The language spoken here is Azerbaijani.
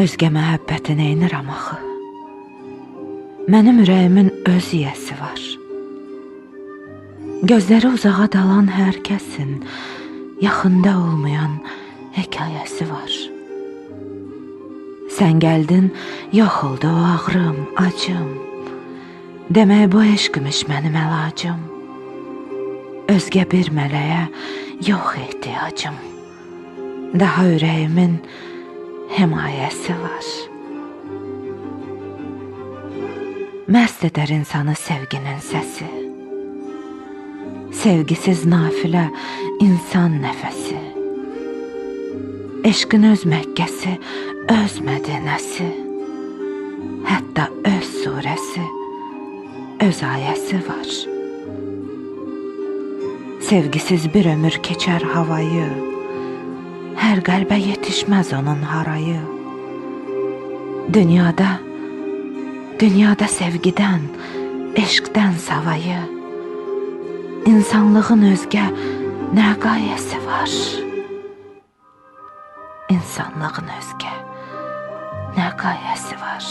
Özgə məhəbbəti neynirəm axı? Mənim ürəyimin öz yiyəsi var. Gözləri uzağa dalan hər kəsin yaxında olmayan hekayəsi var. Sən gəldin, yox oldu o ağrım, acım. Demək bu eşqmiş mənim əlacım. Özgə bir mələyə yox ehtiyacım. Daha ürəyimin himayəsi var. Məst edər insanı sevginin səsi. Sevgisiz nafilə insan nəfəsi. Eşqin öz Məkkəsi, öz Mədinəsi. Hətta öz surəsi, öz ayəsi var. Sevgisiz bir ömür keçər havayı. Hər qəlbə yetişməz onun harayı. Dünyada dünyada sevgidən, eşqdən savayı. İnsanlığın özgə nə qayəsi var? İnsanlığın özgə nə qayəsi var?